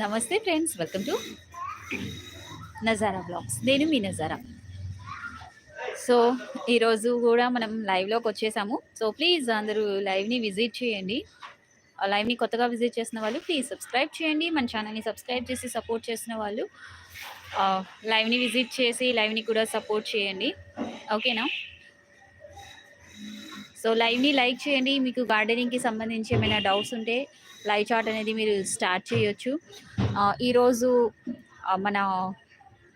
నమస్తే friends welcome to Nazara blogs. నేను మీ నజారా. సో ఈరోజు కూడా మనం లైవ్లోకి వచ్చేసాము. సో ప్లీజ్ అందరూ లైవ్ని విజిట్ చేయండి. లైవ్ని కొత్తగా విజిట్ చేసిన వాళ్ళు ప్లీజ్ సబ్స్క్రైబ్ చేయండి. మన ఛానల్ని సబ్స్క్రైబ్ చేసి సపోర్ట్ చేసిన వాళ్ళు లైవ్ని విజిట్ చేసి లైవ్ని కూడా సపోర్ట్ చేయండి. ఓకేనా సో లైవ్ని లైక్ చేయండి. మీకు గార్డెనింగ్కి సంబంధించి ఏమైనా డౌట్స్ ఉంటే లైవ్ చాట్ అనేది మీరు స్టార్ట్ చేయొచ్చు. ఈరోజు మన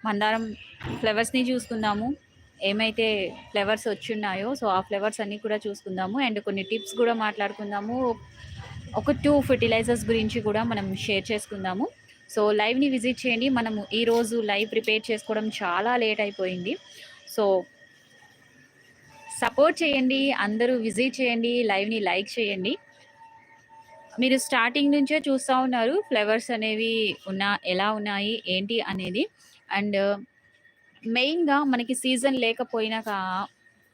మందారం ఫ్లవర్స్ని చూసుకుందాము. ఏమైతే ఫ్లవర్స్ వచ్చున్నాయో సో ఆ ఫ్లవర్స్ అన్నీ కూడా చూసుకుందాము. అండ్ కొన్ని టిప్స్ కూడా మాట్లాడుకుందాము. ఒక టూ ఫెర్టిలైజర్స్ గురించి కూడా మనం షేర్ చేసుకుందాము. సో లైవ్ని విజిట్ చేయండి. మనము ఈరోజు లైవ్ ప్రిపేర్ చేసుకోవడం చాలా లేట్ అయిపోయింది. సో సపోర్ట్ చేయండి. అందరూ విజిట్ చేయండి. లైవ్ని లైక్ చేయండి. మీరు స్టార్టింగ్ నుంచే చూస్తూ ఉన్నారు ఫ్లవర్స్ అనేవి ఉన్నా ఎలా ఉన్నాయి ఏంటి అనేది. అండ్ మెయిన్గా uh, మనకి సీజన్ లేకపోయినా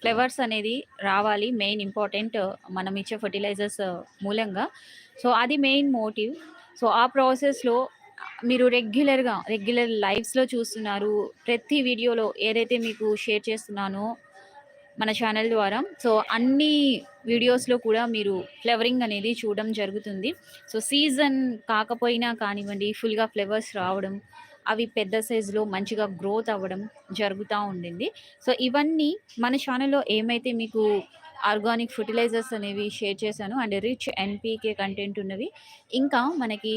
ఫ్లవర్స్ అనేది రావాలి మెయిన్ ఇంపార్టెంట్ uh, మనం ఇచ్చే ఫర్టిలైజర్స్ uh, మూలంగా. సో అది మెయిన్ మోటివ్ సో ఆ ప్రాసెస్లో మీరు రెగ్యులర్గా రెగ్యులర్ లైవ్స్లో చూస్తున్నారు. ప్రతి వీడియోలో ఏదైతే మీకు షేర్ చేస్తున్నానో మన ఛానల్ ద్వారా. సో అన్ని వీడియోస్లో కూడా మీరు ఫ్లవరింగ్ అనేది చూడడం జరుగుతుంది. సో సీజన్ కాకపోయినా కానివ్వండి ఫుల్గా ఫ్లవర్స్ రావడం అవి పెద్ద సైజులో మంచిగా గ్రోత్ అవ్వడం జరుగుతూ ఉండింది. సో ఇవన్నీ మన ఛానల్లో ఏమైతే మీకు ఆర్గానిక్ ఫర్టిలైజర్స్ అనేవి షేర్ చేశాను అండ్ రిచ్ ఎన్పీకే కంటెంట్ ఉన్నవి ఇంకా మనకి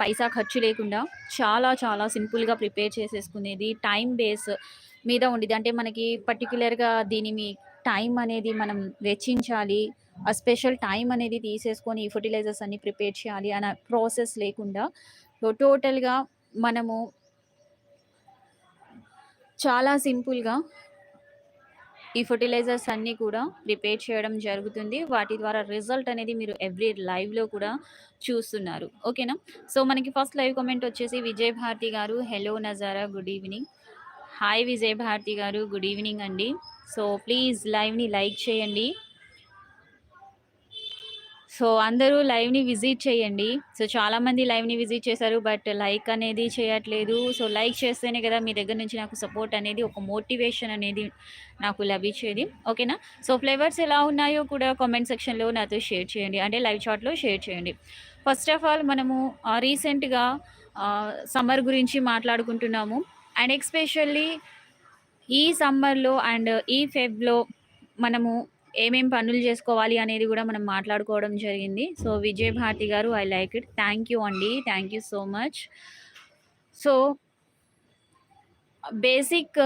పైసా ఖర్చు లేకుండా చాలా చాలా సింపుల్గా ప్రిపేర్ చేసేసుకునేది టైం బేస్ మీద ఉండేది. అంటే మనకి పర్టికులర్గా దీని మీ టైం అనేది మనం వెచ్చించాలి. ఆ స్పెషల్ టైం అనేది తీసేసుకొని ఈ ఫర్టిలైజర్స్ అన్ని ప్రిపేర్ చేయాలి అన్న ప్రాసెస్ లేకుండా సో టోటల్గా మనము చాలా సింపుల్గా ఈ ఫర్టిలైజర్స్ అన్నీ కూడా ప్రిపేర్ చేయడం జరుగుతుంది. వాటి ద్వారా రిజల్ట్ అనేది మీరు ఎవ్రీ లైవ్లో కూడా చూస్తున్నారు. ఓకేనా సో మనకి ఫస్ట్ లైవ్ కామెంట్ వచ్చేసి విజయ్ భారతి గారు hello Nazara good evening hi Vijaya Bharati garu good evening అండి. సో ప్లీజ్ లైవ్ని లైక్ చేయండి. సో అందరూ లైవ్ని విజిట్ చేయండి. సో చాలామంది లైవ్ని విజిట్ చేశారు బట్ లైక్ అనేది చేయట్లేదు. సో లైక్ చేస్తేనే కదా మీ దగ్గర నుంచి నాకు సపోర్ట్ అనేది ఒక మోటివేషన్ అనేది నాకు లభించేది. ఓకేనా? సో ఫ్లేవర్స్ ఎలా ఉన్నాయో కూడా కామెంట్ సెక్షన్లో నాతో షేర్ చేయండి. అంటే లైవ్ చాట్లో షేర్ చేయండి. ఫస్ట్ ఆఫ్ ఆల్ మనము రీసెంట్గా సమ్మర్ గురించి మాట్లాడుకుంటున్నాము. అండ్ ఎక్స్పెషల్లీ ఈ సమ్మర్లో అండ్ ఈ ఫెబ్లో మనము ఏమేం పనులు చేసుకోవాలి అనేది కూడా మనం మాట్లాడుకోవడం జరిగింది. సో విజయ్ భారతి గారు I like it. Thank you అండి. Thank you so much. So basic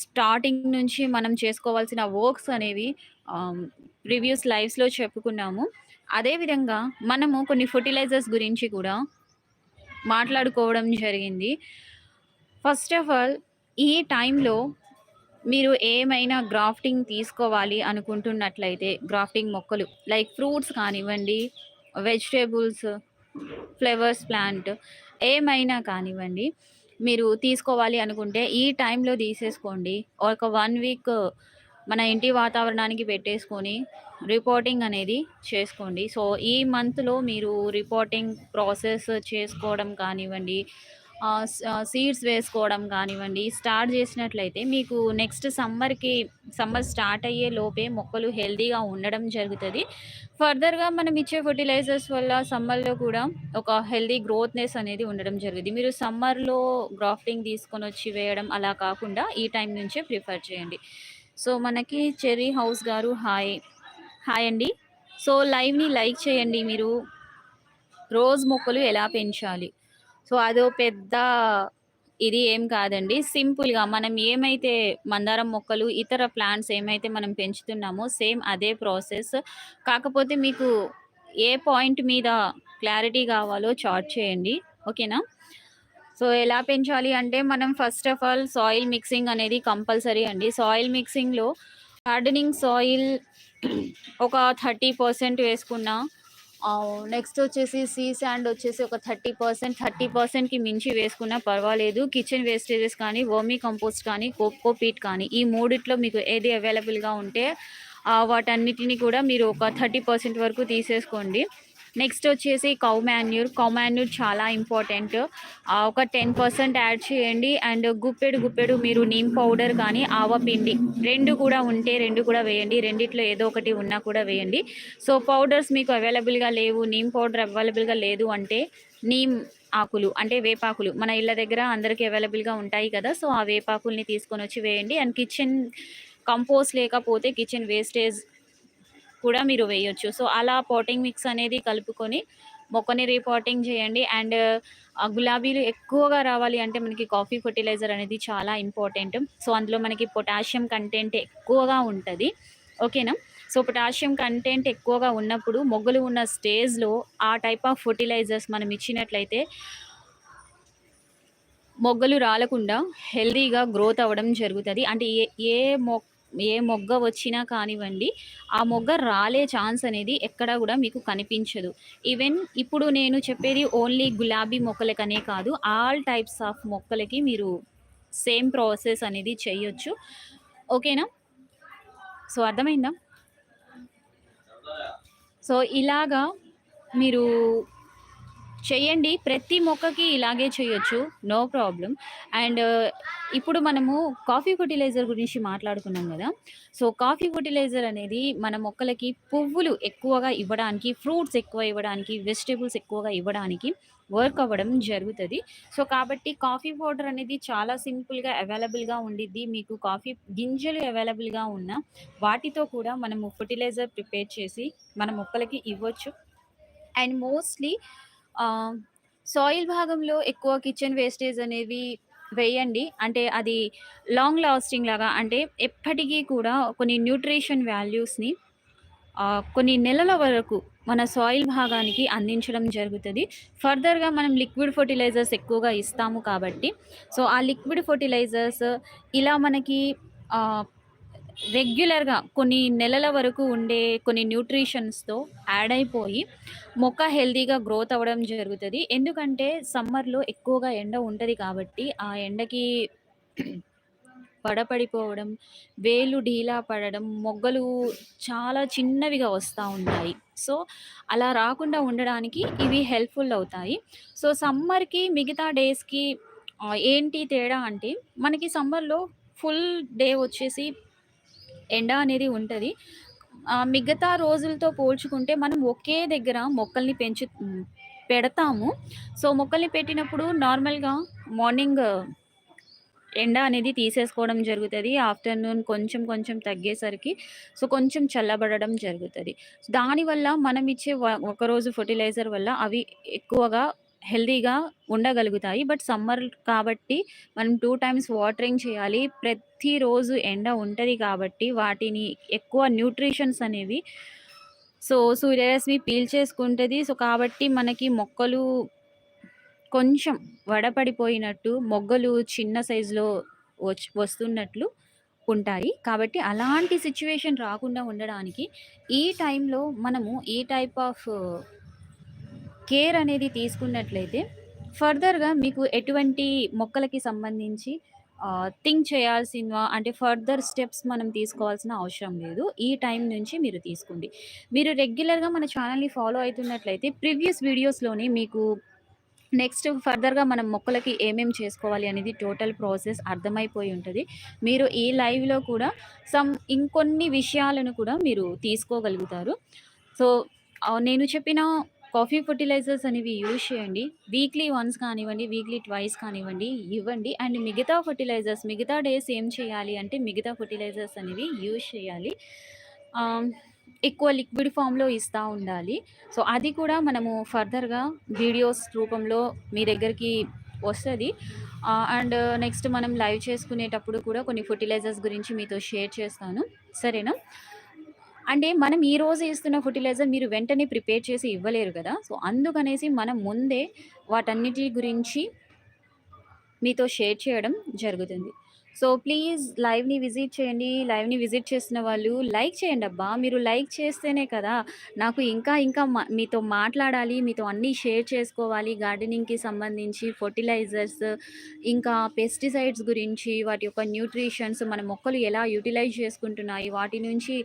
starting నుంచి మనం చేసుకోవాల్సిన వర్క్స్ అనేవి ప్రివ్యూస్ లైవ్స్లో చెప్పుకున్నాము. అదేవిధంగా మనము కొన్ని ఫర్టిలైజర్స్ గురించి కూడా మాట్లాడుకోవడం జరిగింది. ఫస్ట్ ఆఫ్ ఆల్ ఈ టైంలో మీరు ఏమైనా గ్రాఫ్టింగ్ తీసుకోవాలి అనుకుంటున్నట్లయితే గ్రాఫ్టింగ్ మొక్కలు లైక్ ఫ్రూట్స్ కానివ్వండి వెజిటేబుల్స్ ఫ్లవర్స్ ప్లాంట్ ఏమైనా కానివ్వండి మీరు తీసుకోవాలి అనుకుంటే ఈ టైంలో తీసేసుకోండి. ఒక వన్ వీక్ మన ఇంటి వాతావరణానికి పెట్టేసుకొని రిపోర్టింగ్ అనేది చేసుకోండి. సో ఈ మంత్లో మీరు రిపోర్టింగ్ ప్రాసెస్ చేసుకోవడం కానివ్వండి సీడ్స్ వేసుకోవడం కానివ్వండి స్టార్ట్ చేసినట్లయితే మీకు నెక్స్ట్ సమ్మర్కి సమ్మర్ స్టార్ట్ అయ్యే లోపే మొక్కలు హెల్తీగా ఉండడం జరుగుతుంది. ఫర్దర్గా మనం ఇచ్చే ఫర్టిలైజర్స్ వల్ల సమ్మర్లో కూడా ఒక హెల్దీ గ్రోత్నెస్ అనేది ఉండడం జరుగుతుంది మీరు సమ్మర్లో గ్రాఫ్టింగ్ తీసుకొని వచ్చి వేయడం అలా కాకుండా ఈ టైం నుంచే ప్రిఫర్ చేయండి. సో మనకి చెర్రీ హౌస్ గారు హాయ్ హాయ్ అండి. సో లైవ్ని లైక్ చేయండి మీరు. రోజ్ మొక్కలు ఎలా పెంచాలి? సో అదో పెద్ద ఇది ఏం కాదండి. సింపుల్గా మనం ఏమైతే మందారం మొక్కలు ఇతర ప్లాంట్స్ ఏమైతే మనం పెంచుతున్నామో సేమ్ అదే ప్రాసెస్. కాకపోతే మీకు ఏ పాయింట్ మీద క్లారిటీ కావాలో చార్ట్ చేయండి. ఓకేనా? సో ఎలా పెంచాలి అంటే మనం first of all soil mixing అనేది కంపల్సరీ అండి. సాయిల్ మిక్సింగ్లో గార్డెనింగ్ సాయిల్ ఒక థర్టీ పర్సెంట్ వేసుకున్నా నెక్స్ట్ వచ్చేసి సీ శాండ్ వచ్చేసి ఒక థర్టీ పర్సెంట్ థర్టీ పర్సెంట్కి మించి వేసుకున్నా పర్వాలేదు. కిచెన్ వేస్టేజెస్ కానీ వర్మీ కంపోస్ట్ కానీ కోకో పీట్ కానీ ఈ మూడిట్లో మీకు ఏది అవైలబుల్గా ఉంటే వాటన్నిటిని కూడా మీరు ఒక థర్టీ పర్సెంట్ వరకు తీసేసుకోండి. నెక్స్ట్ వచ్చేసి కౌ మాన్యూర్ కౌ మాన్యూర్ చాలా ఇంపార్టెంట్ ఒక టెన్ పర్సెంట్ యాడ్ చేయండి. అండ్ గుప్పెడు గుప్పెడు మీరు నీమ్ పౌడర్ కానీ ఆవ పిండి రెండు కూడా ఉంటే రెండు కూడా వేయండి. రెండిట్లో ఏదో ఒకటి ఉన్నా కూడా వేయండి. సో పౌడర్స్ మీకు అవైలబుల్గా లేవు. నీమ్ పౌడర్ అవైలబుల్గా లేదు అంటే నీమ్ ఆకులు అంటే వేపాకులు మన ఇళ్ళ దగ్గర అందరికీ అవైలబుల్గా ఉంటాయి కదా. సో ఆ వేపాకుల్ని తీసుకొని వచ్చి వేయండి. అండ్ కిచెన్ కంపోస్ట్ లేకపోతే కిచెన్ వేస్టేజ్ కూడా మీరు వేయొచ్చు. సో అలా పోటింగ్ మిక్స్ అనేది కలుపుకొని మొక్కని రీపాటింగ్ చేయండి. అండ్ గులాబీలు ఎక్కువగా రావాలి అంటే మనకి కాఫీ ఫర్టిలైజర్ అనేది చాలా ఇంపార్టెంట్ సో అందులో మనకి పొటాషియం కంటెంట్ ఎక్కువగా ఉంటుంది. ఓకేనా సో పొటాషియం కంటెంట్ ఎక్కువగా ఉన్నప్పుడు మొగ్గలు ఉన్న స్టేజ్లో ఆ టైప్ ఆఫ్ ఫర్టిలైజర్స్ మనం ఇచ్చినట్లయితే మొగ్గలు రాలకుండా హెల్దీగా గ్రోత్ అవ్వడం జరుగుతుంది. అంటే ఏ ఏ మొక్క ఏ మొగ్గ వచ్చినా కానివ్వండి ఆ మొగ్గ రాలే ఛాన్స్ అనేది ఎక్కడా కూడా మీకు కనిపించదు. ఈవెన్ ఇప్పుడు నేను చెప్పేది ఓన్లీ గులాబీ మొక్కలకనే కాదు ఆల్ టైప్స్ ఆఫ్ మొక్కలకి మీరు సేమ్ ప్రాసెస్ అనేది చేయొచ్చు. ఓకేనా సో అర్థమైందా? సో ఇలాగా మీరు చేయండి. ప్రతి మొక్కకి ఇలాగే చేయొచ్చు. No problem. అండ్ ఇప్పుడు మనము కాఫీ ఫర్టిలైజర్ గురించి మాట్లాడుకున్నాం కదా. సో కాఫీ ఫర్టిలైజర్ అనేది మన మొక్కలకి పువ్వులు ఎక్కువగా ఇవ్వడానికి ఫ్రూట్స్ ఎక్కువ ఇవ్వడానికి వెజిటేబుల్స్ ఎక్కువగా ఇవ్వడానికి వర్క్ అవ్వడం జరుగుతుంది. సో కాబట్టి కాఫీ పౌడర్ అనేది చాలా సింపుల్గా అవైలబుల్గా ఉండిద్ది. మీకు కాఫీ గింజలు అవైలబుల్గా ఉన్న వాటితో కూడా మనము ఫర్టిలైజర్ ప్రిపేర్ చేసి మన మొక్కలకి ఇవ్వచ్చు. అండ్ మోస్ట్లీ సాయిల్ భాగంలో ఎక్కువ కిచెన్ వేస్టేజ్ అనేవి వేయండి. అంటే అది లాంగ్ లాస్టింగ్ లాగా అంటే ఎప్పటికీ కూడా కొన్ని న్యూట్రిషన్ వాల్యూస్ని కొన్ని నెలల వరకు మన సాయిల్ భాగానికి అందించడం జరుగుతుంది. ఫర్దర్గా మనం లిక్విడ్ ఫర్టిలైజర్స్ ఎక్కువగా ఇస్తాము కాబట్టి. సో ఆ లిక్విడ్ ఫర్టిలైజర్స్ ఇలా మనకి రెగ్యులర్గా కొన్ని నెలల వరకు ఉండే కొన్ని న్యూట్రిషన్స్తో యాడ్ అయిపోయి మొక్క హెల్తీగా గ్రోత్ అవ్వడం జరుగుతుంది. ఎందుకంటే సమ్మర్లో ఎక్కువగా ఎండ ఉంటుంది కాబట్టి ఆ ఎండకి పడపడిపోవడం వేలు ఢీలా పడడం మొగ్గలు చాలా చిన్నవిగా వస్తూ ఉంటాయి. సో అలా రాకుండా ఉండడానికి ఇవి హెల్ప్ఫుల్ అవుతాయి. సో సమ్మర్కి మిగతా డేస్కి ఏంటి తేడా అంటే మనకి సమ్మర్లో ఫుల్ డే వచ్చేసి ఎండ అనేది ఉంటుంది. మిగతా రోజులతో పోల్చుకుంటే మనం ఒకే దగ్గర మొక్కల్ని పెంచు పెడతాము. సో మొక్కల్ని పెట్టినప్పుడు నార్మల్గా మార్నింగ్ ఎండ అనేది తీసేసుకోవడం జరుగుతుంది. ఆఫ్టర్నూన్ కొంచెం కొంచెం తగ్గేసరికి సో కొంచెం చల్లబడడం జరుగుతుంది. దానివల్ల మనం ఇచ్చే ఒకరోజు ఫర్టిలైజర్ వల్ల అవి ఎక్కువగా హెల్దీగా ఉండగలుగుతాయి. బట్ సమ్మర్ కాబట్టి మనం టూ టైమ్స్ వాటరింగ్ చేయాలి. ప్రతిరోజు ఎండ ఉంటుంది కాబట్టి వాటిని ఎక్కువ న్యూట్రిషన్స్ అనేవి సో సూర్యరశ్మి పీల్చేసుకుంటుంది. సో కాబట్టి మనకి మొక్కలు కొంచెం వడపడిపోయినట్టు మొగ్గలు చిన్న సైజులో వచ్ వస్తున్నట్లు ఉంటాయి. కాబట్టి అలాంటి సిచ్యువేషన్ రాకుండా ఉండడానికి ఈ టైంలో మనము ఈ టైప్ ఆఫ్ కేర్ అనేది తీసుకున్నట్లయితే ఫర్దర్గా మీకు ఎటువంటి మొక్కలకి సంబంధించి థింక్ చేయాల్సిన అంటే ఫర్దర్ స్టెప్స్ మనం తీసుకోవాల్సిన అవసరం లేదు. ఈ టైం నుంచి మీరు తీసుకోండి. మీరు రెగ్యులర్గా మన ఛానల్ని ఫాలో అవుతున్నట్లయితే ప్రీవియస్ వీడియోస్లోనే మీకు నెక్స్ట్ ఫర్దర్గా మనం మొక్కలకి ఏమేమి చేసుకోవాలి అనేది టోటల్ ప్రాసెస్ అర్థమైపోయి ఉంటుంది. మీరు ఈ లైవ్లో కూడా సమ్ ఇంకొన్ని విషయాలను కూడా మీరు తీసుకోగలుగుతారు. సో నేను చెప్పిన కాఫీ ఫర్టిలైజర్స్ అనేవి యూజ్ చేయండి. వీక్లీ వన్స్ కానివ్వండి వీక్లీ ట్వైస్ కానివ్వండి ఇవ్వండి. అండ్ మిగతా ఫర్టిలైజర్స్ మిగతా డేస్ ఏం చేయాలి అంటే మిగతా ఫర్టిలైజర్స్ అనేవి యూజ్ చేయాలి. ఎక్కువ లిక్విడ్ ఫామ్లో ఇస్తూ ఉండాలి. సో అది కూడా మనము ఫర్దర్గా వీడియోస్ రూపంలో మీ దగ్గరికి వస్తుంది. అండ్ నెక్స్ట్ మనం లైవ్ చేసుకునేటప్పుడు కూడా కొన్ని ఫర్టిలైజర్స్ గురించి మీతో షేర్ చేస్తాను. సరేనా? అంటే మనం ఈ రోజు ఇస్తున్న ఫర్టిలైజర్ మీరు వెంటనే ప్రిపేర్ చేసి ఇవ్వలేరు కదా. సో అందుకనేసి మనం ముందే వాటన్నిటి గురించి మీతో షేర్ చేయడం జరుగుతుంది. సో ప్లీజ్ లైవ్‌ని విజిట్ చేయండి. లైవ్‌ని విజిట్ చేసిన వాళ్ళు లైక్ చేయండి అబ్బా మీరు లైక్ చేస్తేనే కదా! నాకు ఇంకా ఇంకా మీతో మాట్లాడాలి, మీతో అన్నీ షేర్ చేసుకోవాలి. గార్డెనింగ్‌కి సంబంధించి ఫర్టిలైజర్స్, ఇంకా పెస్టిసైడ్స్ గురించి, వాటి యొక్క న్యూట్రిషన్స్, మన మొక్కలు ఎలా యూటిలైజ్ చేసుకుంటున్నాయి, వాటి నుంచి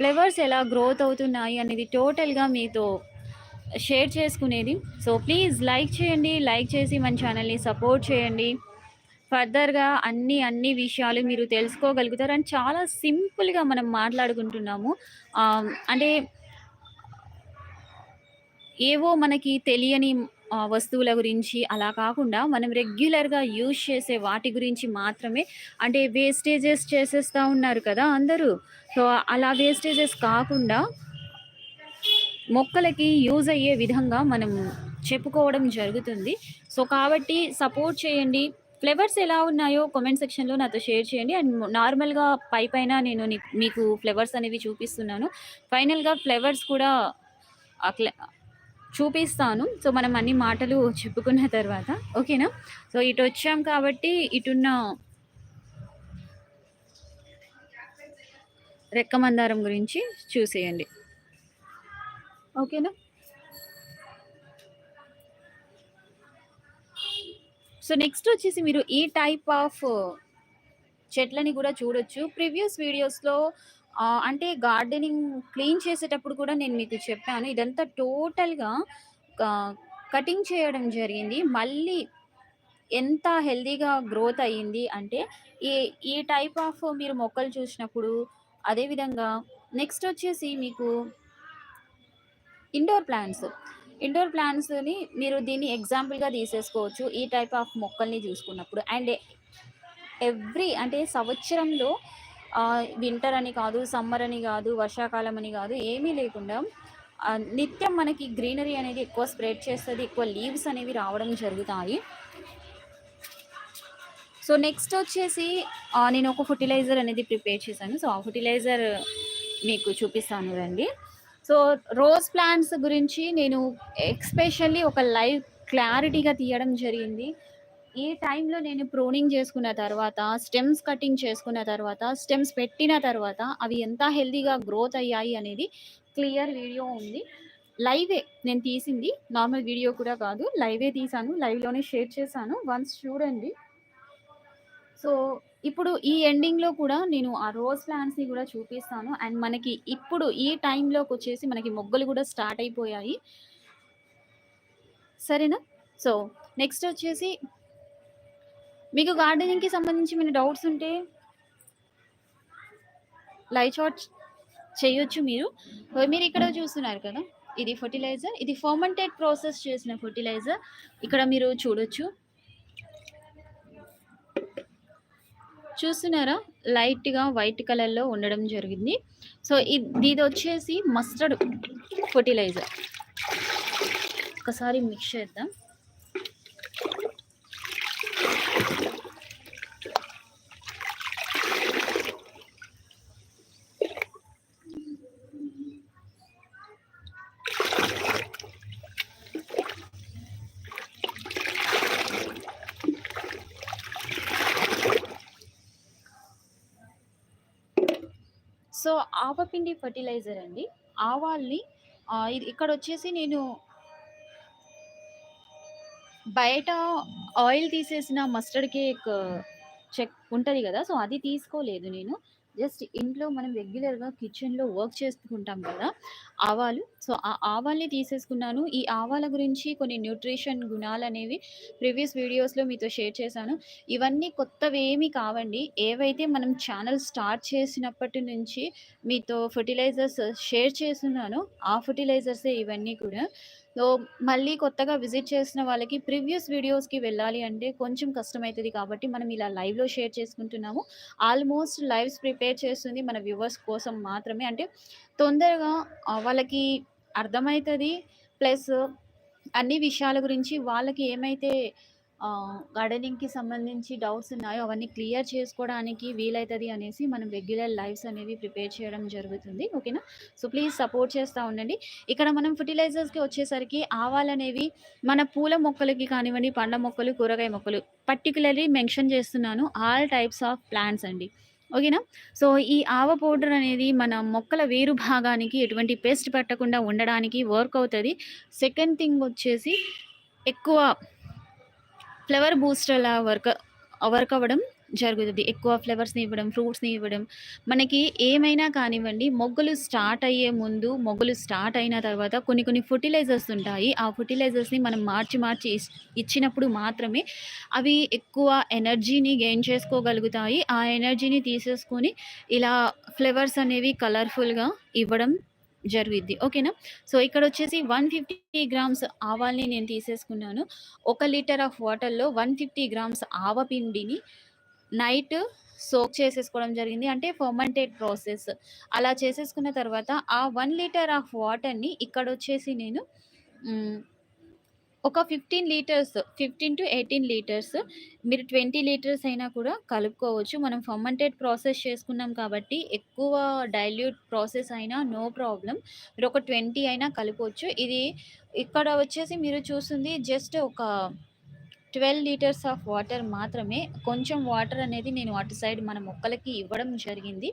ఫ్లవర్స్ ఎలా గ్రోత్ అవుతున్నాయి అనేది టోటల్‌గా మీతో షేర్ చేసుకునేది. సో, ప్లీజ్ లైక్ చేయండి. లైక్ చేసి మన ఛానల్‌ని సపోర్ట్ చేయండి. ఫర్దర్‌గా అన్ని, అన్ని విషయాలు మీరు తెలుసుకోగలుగుతారు. అండ్ చాలా సింపుల్‌గా మనం మాట్లాడుకుంటున్నాము. అంటే ఏవో మనకి తెలియని వస్తువుల గురించి అలా కాకుండా మనం రెగ్యులర్‌గా యూజ్ చేసే వాటి గురించి మాత్రమే అంటే వేస్టేజెస్ చేసేస్తా ఉన్నారు కదా అందరూ. సో, అలా వేస్టేజెస్ కాకుండా మొక్కలకి యూజ్ అయ్యే విధంగా మనం చెప్పుకోవడం జరుగుతుంది. సో, కాబట్టి సపోర్ట్ చేయండి. ఫ్లేవర్స్ ఎలా ఉన్నాయో కామెంట్ సెక్షన్‌లో నాతో షేర్ చేయండి. అండ్ నార్మల్‌గా పైపైన నేను మీకు ఫ్లేవర్స్ అనేవి చూపిస్తున్నాను. ఫైనల్‌గా ఫ్లేవర్స్ కూడా అట్లా చూపిస్తాను. సో, మనం అన్ని మాటలు చెప్పుకున్న తర్వాత ఓకేనా? సో, ఇటు వచ్చాం కాబట్టి ఇటున్న రెక్కమందారం గురించి చూసేయండి. ఓకేనా? సో, నెక్స్ట్ వచ్చేసి మీరు ఈ టైప్ ఆఫ్ చెట్లని కూడా చూడొచ్చు. ప్రీవియస్ వీడియోస్‌లో అంటే గార్డెనింగ్ క్లీన్ చేసేటప్పుడు కూడా నేను మీకు చెప్పాను. ఇదంతా టోటల్‌గా కటింగ్ చేయడం జరిగింది. మళ్ళీ ఎంత హెల్తీగా గ్రోత్ అయ్యింది అంటే, ఈ ఈ టైప్ ఆఫ్ మీరు మొక్కలు చూసినప్పుడు, అదేవిధంగా నెక్స్ట్ వచ్చేసి మీకు ఇండోర్ ప్లాంట్స్. ఇండోర్ ప్లాంట్స్‌ని మీరు దీన్ని ఎగ్జాంపుల్‌గా తీసేసుకోవచ్చు. ఈ టైప్ ఆఫ్ మొక్కల్ని చూసుకున్నప్పుడు. అండ్ ఎవ్రీ అంటే సంవత్సరంలో వింటర్ అని కాదు, సమ్మర్ అని కాదు, వర్షాకాలం అని కాదు, ఏమీ లేకుండా నిత్యం మనకి గ్రీనరీ అనేది ఎక్కువ స్ప్రెడ్ చేస్తుంది ఎక్కువ లీవ్స్ అనేవి రావడం జరుగుతాయి. సో, నెక్స్ట్ వచ్చేసి నేను ఒక ఫర్టిలైజర్ అనేది ప్రిపేర్ చేశాను. సో, ఆ ఫర్టిలైజర్ మీకు చూపిస్తాను రండి. సో, రోజ్ ప్లాంట్స్ గురించి నేను ఎక్స్పెషల్లీ ఒక లైవ్ క్లారిటీగా తీయడం జరిగింది. ఈ టైంలో నేను ప్రూనింగ్ చేసుకున్న తర్వాత, స్టెమ్స్ కటింగ్ చేసుకున్న తర్వాత, స్టెమ్స్ పెట్టిన తర్వాత అవి ఎంత హెల్తీగా గ్రోత్ అయ్యాయి అనేది క్లియర్ వీడియో ఉంది. లైవే నేను తీసింది. నార్మల్ వీడియో కూడా కాదు. లైవే తీసాను లైవ్‌లోనే షేర్ చేశాను. వన్స్ చూడండి. సో, ఇప్పుడు ఈ ఎండింగ్‌లో కూడా నేను ఆ రోజ్ ప్లాంట్స్‌ని కూడా చూపిస్తాను. అండ్ మనకి ఇప్పుడు ఈ టైంలోకి వచ్చేసి మనకి మొగ్గలు కూడా స్టార్ట్ అయిపోయాయి. సరేనా? సో, నెక్స్ట్ వచ్చేసి మీకు గార్డెనింగ్‌కి సంబంధించి ఏమైనా డౌట్స్ ఉంటే లైవ్ చాట్ చేయొచ్చు మీరు. మీరు ఇక్కడ చూస్తున్నారు కదా! ఇది ఫర్టిలైజర్ ఇది ఫర్మెంటెడ్ ప్రాసెస్ చేసిన ఫర్టిలైజర్ ఇక్కడ మీరు చూడొచ్చు. చూస్తున్నారా? లైట్‌గా వైట్ కలర్‌లో ఉండడం జరిగింది. సో, ఇది ఇది వచ్చేసి మస్టర్డ్ ఫర్టిలైజర్ ఒకసారి మిక్స్ చేద్దాం. సో, ఆవపిండి ఫెర్టిలైజర్ అండి. ఆవాల్ని ఇక్కడ వచ్చేసి నేను బయట ఆయిల్ తీసేసిన మస్టర్డ్ కేక్ చెక్ ఉంటుంది కదా సో, అది తీసుకోలేదు నేను. జస్ట్ ఇంట్లో మనం రెగ్యులర్‌గా కిచెన్‌లో వర్క్ చేసుకుంటాం కదా! ఆవాలు. సో, ఆ ఆవాల్ని తీసేసుకున్నాను. ఈ ఆవాల గురించి కొన్ని న్యూట్రిషన్ గుణాలు అనేవి ప్రీవియస్ వీడియోస్‌లో మీతో షేర్ చేశాను. ఇవన్నీ కొత్తవేమీ కావండి. ఏవైతే మనం ఛానల్ స్టార్ట్ చేసినప్పటి నుంచి మీతో ఫెర్టిలైజర్స్ షేర్ చేస్తున్నానో ఆ ఫెర్టిలైజర్సే ఇవన్నీ కూడా. సో, మళ్ళీ కొత్తగా విజిట్ చేసిన వాళ్ళకి ప్రీవియస్ వీడియోస్‌కి వెళ్ళాలి అంటే కొంచెం కష్టమవుతుంది కాబట్టి మనం ఇలా లైవ్‌లో షేర్ చేసుకుంటున్నాము. ఆల్మోస్ట్ లైవ్స్ ప్రిపేర్ చేస్తుంది మన వ్యూవర్స్ కోసం మాత్రమే. అంటే తొందరగా వాళ్ళకి అర్థమవుతుంది ప్లస్ అన్ని విషయాల గురించి వాళ్ళకి ఏమైతే గార్డెనింగ్‌కి సంబంధించి డౌట్స్ ఉన్నాయో అవన్నీ క్లియర్ చేసుకోవడానికి వీలవుతుంది అనేసి మనం రెగ్యులర్ లైవ్స్ అనేవి ప్రిపేర్ చేయడం జరుగుతుంది. ఓకేనా? సో, ప్లీజ్ సపోర్ట్ చేస్తూ ఉండండి. ఇక్కడ మనం ఫర్టిలైజర్స్కి వచ్చేసరికి ఆవాలనేవి మన పూల మొక్కలకి కానివ్వండి, పండ్ల మొక్కలు, కూరగాయ మొక్కలు పర్టికులర్లీ మెన్షన్ చేస్తున్నాను. ఆల్ టైప్స్ ఆఫ్ ప్లాంట్స్ అండి. ఓకేనా? సో, ఈ ఆవ పౌడర్ అనేది మన మొక్కల వేరు భాగానికి ఎటువంటి పేస్ట్ పట్టకుండా ఉండడానికి వర్క్ అవుతుంది సెకండ్ థింగ్ వచ్చేసి ఎక్కువ ఫ్లవర్ బూస్టర్‌లా వర్క్ వర్క్ అవ్వడం జరుగుతుంది ఎక్కువ ఫ్లవర్స్‌ని ఇవ్వడం, ఫ్రూట్స్‌ని ఇవ్వడం. మనకి ఏమైనా కానివ్వండి మొగ్గలు స్టార్ట్ అయ్యే ముందు, మొగ్గలు స్టార్ట్ అయిన తర్వాత కొన్ని కొన్ని ఫర్టిలైజర్స్ ఉంటాయి. ఆ ఫర్టిలైజర్స్ని మనం మార్చి మార్చి ఇచ్చినప్పుడు మాత్రమే అవి ఎక్కువ ఎనర్జీని గెయిన్ చేసుకోగలుగుతాయి. ఆ ఎనర్జీని తీసేసుకొని ఇలా ఫ్లవర్స్ అనేవి కలర్‌ఫుల్‌గా ఇవ్వడం జరుగుద్ది. ఓకేనా? సో, ఇక్కడ వచ్చేసి వన్ ఫిఫ్టీ గ్రామ్స్ ఆవాల్ని నేను తీసేసుకున్నాను. ఒక లీటర్ ఆఫ్ వాటర్‌లో 150 గ్రామ్స్ ఆవ పిండిని నైట్ సోక్ చేసేసుకోవడం జరిగింది. అంటే ఫెర్మెంటెడ్ ప్రాసెస్. అలా చేసేసుకున్న తర్వాత ఆ వన్ లీటర్ ఆఫ్ వాటర్‌ని ఇక్కడ వచ్చేసి నేను ఒక 15 లీటర్స్ 15-18 లీటర్స్ మీరు 20 లీటర్స్ అయినా కూడా కలుపుకోవచ్చు. మనం ఫర్మంటెడ్ ప్రాసెస్ చేసుకున్నాం కాబట్టి ఎక్కువ డైల్యూట్ ప్రాసెస్ అయినా నో ప్రాబ్లమ్. మీరు ఒక 20 అయినా కలుపుకోవచ్చు. ఇది ఇక్కడ వచ్చేసి మీరు చూస్తుంది జస్ట్ ఒక 12 లీటర్స్ ఆఫ్ వాటర్ మాత్రమే. కొంచెం వాటర్ అనేది నేను అటు సైడ్ మన మొక్కలకి ఇవ్వడం జరిగింది.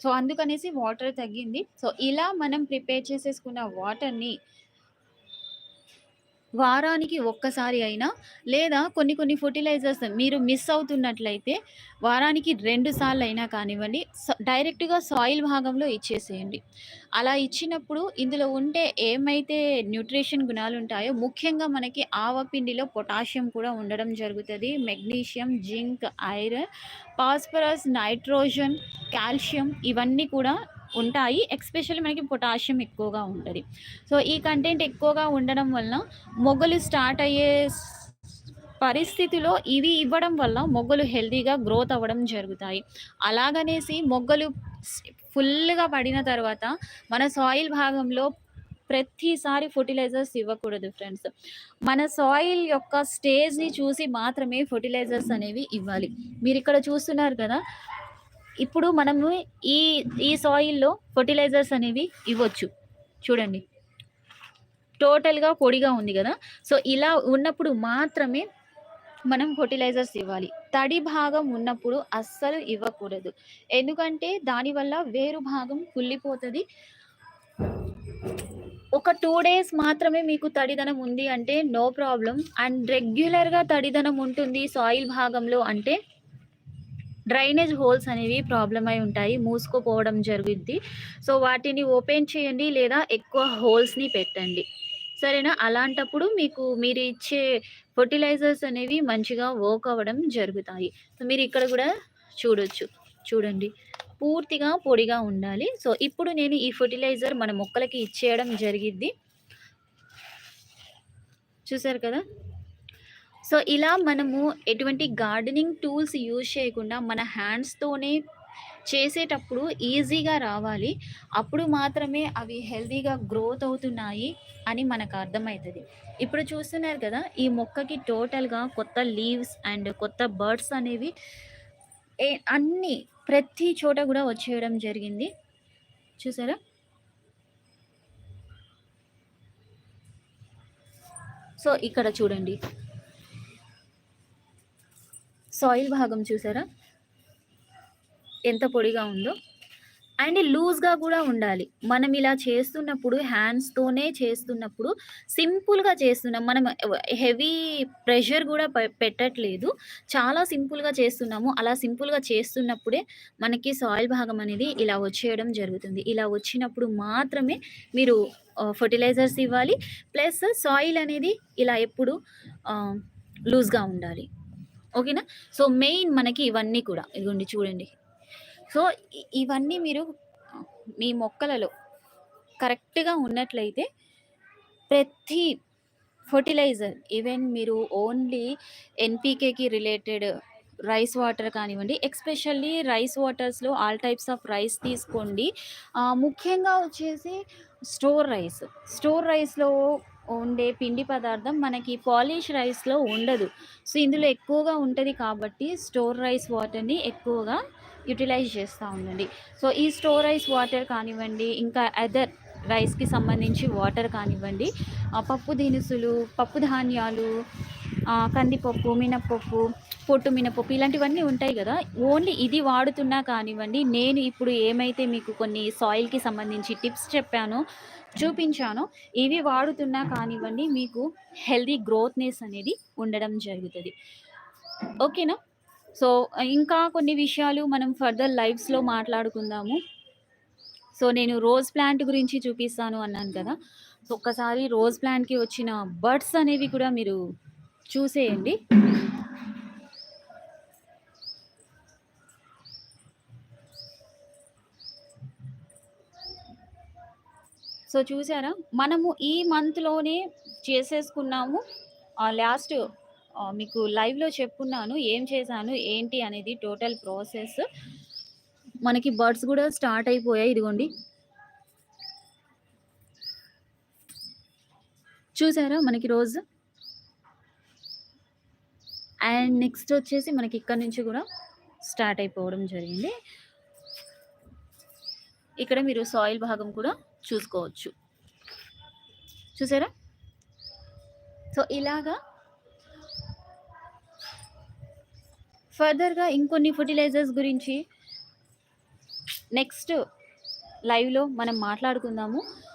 సో, అందుకనేసి వాటర్ తగ్గింది. సో, ఇలా మనం ప్రిపేర్ చేసేసుకున్న వాటర్‌ని వారానికి ఒక్కసారి అయినా లేదా కొన్ని కొన్ని ఫెర్టిలైజర్స్ మీరు మిస్ అవుతున్నట్లయితే వారానికి రెండుసార్లు అయినా కానివ్వండి స డైరెక్ట్‌గా సాయిల్ భాగంలో ఇచ్చేసేయండి. అలా ఇచ్చినప్పుడు ఇందులో ఉండే ఏమైతే న్యూట్రిషన్ గుణాలు ఉంటాయో ముఖ్యంగా మనకి ఆవపిండిలో పొటాషియం కూడా ఉండడం జరుగుతుంది magnesium, zinc, iron, phosphorus, nitrogen, calcium ఇవన్నీ కూడా ఉంటాయి. ఎస్పెషల్లీ మనకి పొటాషియం ఎక్కువగా ఉంటుంది సో, ఈ కంటెంట్ ఎక్కువగా ఉండడం వలన మొగ్గలు స్టార్ట్ అయ్యే పరిస్థితిలో ఇవి ఇవ్వడం వల్ల మొగ్గలు హెల్తీగా గ్రోత్ అవ్వడం జరుగుతాయి. అలాగనేసి మొగ్గలు ఫుల్‌గా పడిన తర్వాత మన సాయిల్ భాగంలో ప్రతిసారి ఫర్టిలైజర్స్ ఇవ్వకూడదు ఫ్రెండ్స్. మన సాయిల్ యొక్క స్టేజ్‌ని చూసి మాత్రమే ఫర్టిలైజర్స్ అనేవి ఇవ్వాలి. మీరు ఇక్కడ చూస్తున్నారు కదా! ఇప్పుడు మనము ఈ ఈ సాయిల్‌లో ఫెర్టిలైజర్స్ అనేవి ఇవ్వచ్చు. చూడండి. టోటల్‌గా పొడిగా ఉంది కదా సో, ఇలా ఉన్నప్పుడు మాత్రమే మనం ఫెర్టిలైజర్స్ ఇవ్వాలి. తడి భాగం ఉన్నప్పుడు అస్సలు ఇవ్వకూడదు. ఎందుకంటే దానివల్ల వేరు భాగం కుళ్ళిపోతుంది ఒక టూ డేస్ మాత్రమే మీకు తడిదనం ఉంది అంటే నో ప్రాబ్లం అండ్ రెగ్యులర్‌గా తడిదనం ఉంటుంది సాయిల్ భాగంలో అంటే డ్రైనేజ్ హోల్స్ అనేవి ప్రాబ్లం అయి ఉంటాయి. మూసుకుపోవడం జరుగుద్ది. సో, వాటిని ఓపెన్ చేయండి లేదా ఎక్కువ హోల్స్‌ని పెట్టండి. సరేనా? అలాంటప్పుడు మీకు మీరు ఇచ్చే ఫెర్టిలైజర్స్ అనేవి మంచిగా వర్క్ అవ్వడం జరుగుతాయి. సో, మీరు ఇక్కడ కూడా చూడొచ్చు. చూడండి. పూర్తిగా పొడిగా ఉండాలి. సో, ఇప్పుడు నేను ఈ ఫెర్టిలైజర్ మన మొక్కలకి ఇచ్చేయడం జరిగిద్ది. చూసారు కదా! సో, ఇలా మనము ఎటువంటి గార్డెనింగ్ టూల్స్ యూజ్ చేయకుండా మన హ్యాండ్స్‌తోనే చేసేటప్పుడు ఈజీగా రావాలి. అప్పుడు మాత్రమే అవి హెల్తీగా గ్రోత్ అవుతున్నాయి అని మనకు అర్థమవుతుంది ఇప్పుడు చూస్తున్నారు కదా! ఈ మొక్కకి టోటల్‌గా కొత్త లీవ్స్ అండ్ కొత్త బర్డ్స్ అనేవి ఏ అన్నీ ప్రతి చోట కూడా వచ్చేయడం జరిగింది. చూసారా? సో, ఇక్కడ చూడండి. సాయిల్ భాగం చూసారా? ఎంత పొడిగా ఉందో. అండ్ లూజ్‌గా కూడా ఉండాలి. మనం ఇలా చేస్తున్నప్పుడు హ్యాండ్స్‌తోనే చేస్తున్నప్పుడు సింపుల్‌గా చేస్తున్నాం. మనం హెవీ ప్రెషర్ కూడా పె పెట్టట్లేదు. చాలా సింపుల్‌గా చేస్తున్నాము. అలా సింపుల్‌గా చేస్తున్నప్పుడే మనకి సాయిల్ భాగం అనేది ఇలా వచ్చేయడం జరుగుతుంది. ఇలా వచ్చినప్పుడు మాత్రమే మీరు ఫర్టిలైజర్స్ ఫెర్టిలైజర్స్ ఇవ్వాలి. ప్లస్ సాయిల్ అనేది ఇలా ఎప్పుడు లూజ్‌గా ఉండాలి. ఓకేనా? సో, మెయిన్ మనకి ఇవన్నీ కూడా ఇదిగోండి చూడండి. సో, ఇవన్నీ మీరు మీ మొక్కలలో కరెక్ట్‌గా ఉన్నట్లయితే ప్రతి ఫెర్టిలైజర్ ఈవెన్ మీరు ఓన్లీ ఎన్‌పీకేకి రిలేటెడ్ రైస్ వాటర్ కానివ్వండి, ఎక్స్పెషల్లీ రైస్ వాటర్స్‌లో ఆల్ టైప్స్ ఆఫ్ రైస్ తీసుకోండి. ముఖ్యంగా వచ్చేసి స్టోర్ రైస్. స్టోర్ రైస్‌లో ఉండే పిండి పదార్థం మనకి పాలిష్ రైస్‌లో ఉండదు. సో, ఇందులో ఎక్కువగా ఉంటుంది కాబట్టి స్టోర్ రైస్ వాటర్‌ని ఎక్కువగా యుటిలైజ్ చేస్తూ ఉండండి. సో, ఈ స్టోర్ రైస్ వాటర్ కానివ్వండి, ఇంకా అదర్ రైస్‌కి సంబంధించి వాటర్ కానివ్వండి, పప్పు దినుసులు, పప్పు ధాన్యాలు, కందిపప్పు, మినప్పప్పు పొట్టు మినపప్పు ఇలాంటివన్నీ ఉంటాయి కదా ఓన్లీ ఇది వాడుతున్నా కానివ్వండి, నేను ఇప్పుడు ఏమైతే మీకు కొన్ని సాయిల్‌కి సంబంధించి టిప్స్ చెప్పానో, చూపించానో ఇవి వాడుతున్నా కానివ్వండి మీకు హెల్దీ గ్రోత్‌నెస్ అనేది ఉండడం జరుగుతుంది ఓకేనా? సో, ఇంకా కొన్ని విషయాలు మనం ఫర్దర్ లైవ్స్‌లో మాట్లాడుకుందాము. సో, నేను రోజ్ ప్లాంట్ గురించి చూపిస్తాను అన్నాను కదా! సో, ఒక్కసారి రోజ్ ప్లాంట్‌కి వచ్చిన బర్డ్స్ అనేవి కూడా మీరు చూసేయండి. సో, చూసారా? మనము ఈ మంత్‌లోనే చేసేసుకున్నాము. లాస్ట్ మీకు లైవ్‌లో చెప్పున్నాను. ఏం చేశాను, ఏంటి అనేది టోటల్ ప్రాసెస్. మనకి బర్డ్స్ కూడా స్టార్ట్ అయిపోయాయి. ఇదిగోండి. చూసారా మనకి రోజు అండ్ నెక్స్ట్ వచ్చేసి మనకి ఇక్కడ నుంచి కూడా స్టార్ట్ అయిపోవడం జరిగింది. ఇక్కడ మీరు సాయిల్ భాగం కూడా చూసుకోవచ్చు. చూసారా? సో, ఇలాగా ఫర్దర్‌గా ఇంకొన్ని ఫెర్టిలైజర్స్ గురించి నెక్స్ట్ లైవ్‌లో మనం మాట్లాడుకుందాము.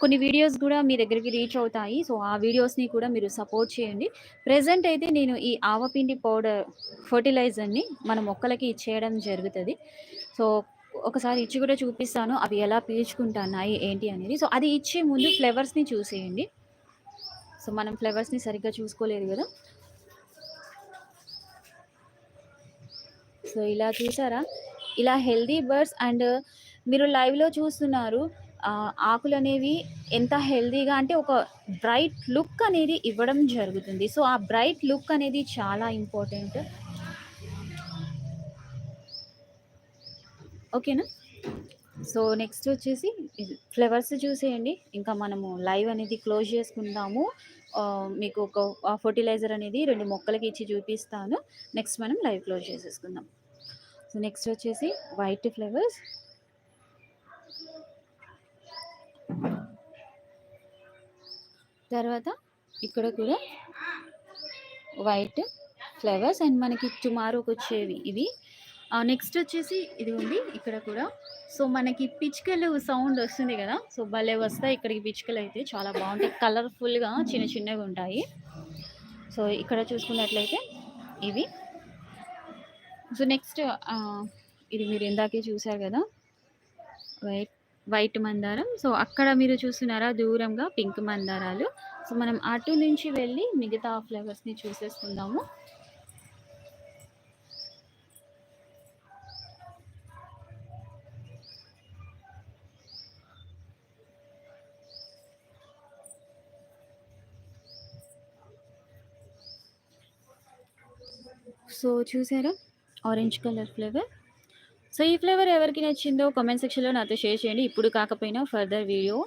కొన్ని వీడియోస్ కూడా మీ దగ్గరికి రీచ్ అవుతాయి. సో, ఆ వీడియోస్‌ని కూడా మీరు సపోర్ట్ చేయండి. ప్రజెంట్ అయితే నేను ఈ ఆవపిండి పౌడర్ ఫర్టిలైజర్ని మన మొక్కలకి ఇచ్చేయడం జరుగుతుంది సో, ఒకసారి ఇచ్చి కూడా చూపిస్తాను. అవి ఎలా పీల్చుకుంటున్నాయి ఏంటి అనేది. సో, అది ఇచ్చే ముందు ఫ్లేవర్స్ని చూసేయండి. సో, మనం ఫ్లేవర్స్ని సరిగ్గా చూసుకోలేదు కదా సో, ఇలా చూసారా? ఇలా హెల్తీ బర్డ్స్ అండ్ మీరు లైవ్‌లో చూస్తున్నారు. ఆకులు ఆకులనేవి ఎంత హెల్తీగా అంటే ఒక బ్రైట్ లుక్ అనేది ఇవ్వడం జరుగుతుంది. సో, ఆ బ్రైట్ లుక్ అనేది చాలా ఇంపార్టెంట్. ఓకేనా? సో, నెక్స్ట్ వచ్చేసి ఫ్లేవర్స్ ఫ్లవర్స్ చూసేయండి. ఇంకా మనము లైవ్ అనేది క్లోజ్ చేసుకుందాము. మీకు ఒక ఫర్టిలైజర్ అనేది రెండు మొక్కలకి ఇచ్చి చూపిస్తాను. నెక్స్ట్ మనం లైవ్ క్లోజ్ చేసేసుకుందాం. సో, నెక్స్ట్ వచ్చేసి వైట్ ఫ్లవర్స్. తర్వాత ఇక్కడ కూడా వైట్ ఫ్లవర్స్ అండ్ మనకి టుమారోకొచ్చేవి ఇవి. నెక్స్ట్ వచ్చేసి ఇది ఉంది ఇక్కడ కూడా. సో, మనకి పిచ్చుకలు సౌండ్ వస్తుంది కదా సో, భలే వస్తాయి ఇక్కడికి అయితే చాలా బాగుంటాయి కలర్‌ఫుల్‌గా చిన్న చిన్నగా ఉంటాయి సో, ఇక్కడ చూసుకున్నట్లయితే ఇవి. సో, నెక్స్ట్ ఇది మీరు ఇందాకే చూసారు కదా వైట్ వైట్ మందారం. సో, అక్కడ మీరు చూస్తున్నారా దూరంగా పింక్ మందారాలు. సో, మనం అటు నుంచి వెళ్ళి మిగతా ఫ్లవర్స్‌ని చూసేసుకుందాము. సో, చూసారా? Orange colour flavour. సో, ఈ ఫ్లేవర్ ఎవరికి నచ్చిందో కామెంట్ సెక్షన్‌లో నాతో షేర్ చేయండి. ఇప్పుడు కాకపోయినా ఫర్దర్ వీడియో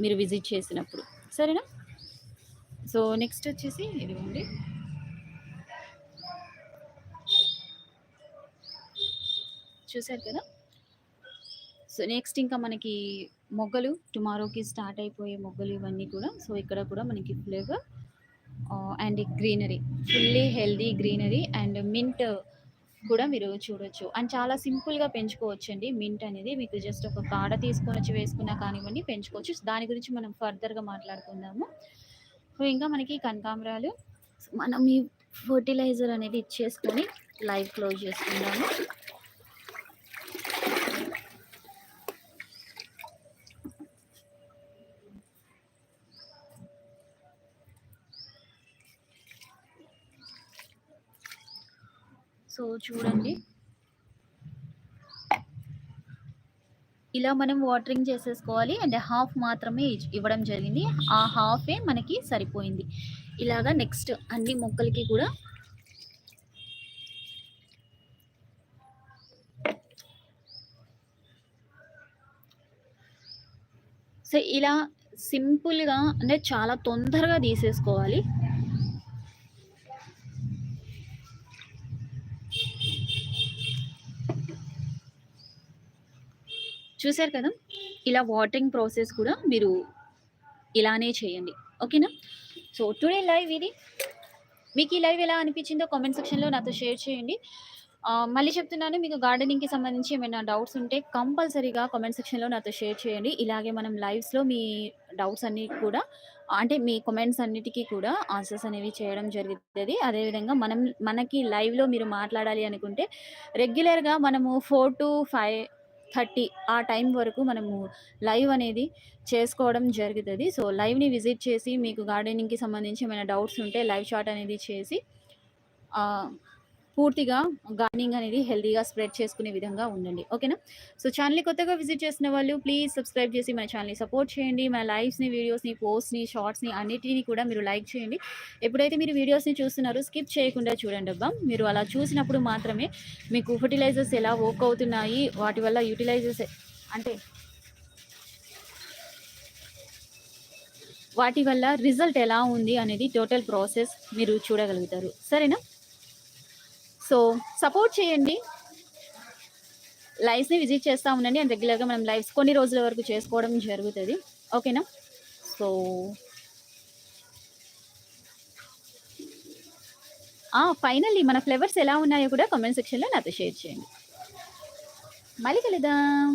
మీరు విజిట్ చేసినప్పుడు. సరేనా? సో, నెక్స్ట్ వచ్చేసి ఇదిగోండి. చూసారు కదా! సో, నెక్స్ట్ ఇంకా మనకి మొగ్గలు టుమారోకి స్టార్ట్ అయిపోయే మొగ్గలు ఇవన్నీ కూడా. సో, ఇక్కడ కూడా మనకి flavour and greenery. Fully healthy greenery and mint కూడా మీరు చూడొచ్చు. అండ్ చాలా సింపుల్‌గా పెంచుకోవచ్చండి మింట్ అనేది. మీకు జస్ట్ ఒక కాడ తీసుకొనొచ్చి వేసుకున్నా కానివ్వండి పెంచుకోవచ్చు. దాని గురించి మనం ఫర్దర్‌గా మాట్లాడుకుందాము. సో, ఇంకా మనకి కనకాంబరాలు. మనం ఈ ఫర్టిలైజర్ అనేది ఇచ్చేసుకొని లైవ్ క్లోజ్ చేసుకుందాము. సో, చూడండి. ఇలా మనం వాటరింగ్ చేసేసుకోవాలి. అండ్ హాఫ్ మాత్రమే ఇవ్వడం జరిగింది. ఆ హాఫే మనకి సరిపోయింది. ఇలాగా నెక్స్ట్ అన్ని మొక్కలకి కూడా సో, ఇలా సింపుల్‌గా అంటే చాలా తొందరగా తీసేసుకోవాలి. చూసారు కదా! ఇలా వాటరింగ్ ప్రాసెస్ కూడా మీరు ఇలానే చేయండి. ఓకేనా? సో, టుడే లైవ్ ఇది. మీకు ఈ లైవ్ ఎలా అనిపించిందో కామెంట్ సెక్షన్‌లో నాతో షేర్ చేయండి. మళ్ళీ చెప్తున్నాను మీకు గార్డెనింగ్‌కి సంబంధించి ఏమైనా డౌట్స్ ఉంటే కంపల్సరీగా కామెంట్ సెక్షన్‌లో నాతో షేర్ చేయండి. ఇలాగే మనం లైవ్స్‌లో మీ డౌట్స్ అన్ని కూడా అంటే మీ కమెంట్స్ అన్నిటికీ కూడా ఆన్సర్స్ అనేవి చేయడం జరుగుతుంది అదేవిధంగా మనం మనకి లైవ్‌లో మీరు మాట్లాడాలి అనుకుంటే రెగ్యులర్‌గా మనము ఫోర్ టు ఫైవ్ థర్టీ ఆ టైం వరకు మనము లైవ్ అనేది చేసుకోవడం జరుగుతుంది. సో, లైవ్‌ని విజిట్ చేసి మీకు గార్డెనింగ్‌కి సంబంధించి ఏమైనా డౌట్స్ ఉంటే లైవ్ షాట్ అనేది చేసి పూర్తిగా గార్డెనింగ్ అనేది హెల్దీగా స్ప్రెడ్ చేసుకునే విధంగా ఉండండి. ఓకేనా? సో, ఛానెల్‌ని కొత్తగా విజిట్ చేసిన వాళ్ళు ప్లీజ్ సబ్స్క్రైబ్ చేసి మన ఛానల్ని సపోర్ట్ చేయండి. మన లైవ్స్‌ని, వీడియోస్‌ని, పోస్ట్‌ని, షార్ట్స్‌ని అన్నిటిని కూడా మీరు లైక్ చేయండి. ఎప్పుడైతే మీరు వీడియోస్‌ని చూస్తున్నారో స్కిప్ చేయకుండా చూడండి అబ్బా మీరు అలా చూసినప్పుడు మాత్రమే మీకు ఫర్టిలైజర్స్ ఎలా వర్క్ అవుతున్నాయి, వాటి వల్ల యుటిలైజర్స్ అంటే వాటి వల్ల రిజల్ట్ ఎలా ఉంది అనేది టోటల్ ప్రాసెస్ మీరు చూడగలుగుతారు. సరేనా? సో, సపోర్ట్ చేయండి. లైవ్స్‌ని విజిట్ చేస్తా ఉండండి. అండ్ రెగ్యులర్‌గా మనం లైవ్స్ కొన్ని రోజుల వరకు చేసుకోవడం జరుగుతుంది ఓకేనా? సో ఫైనల్లీ మన ఫ్లేవర్స్ ఎలా ఉన్నాయో కూడా కామెంట్ సెక్షన్‌లో నాతో షేర్ చేయండి. మళ్ళీ కలుద్దాం.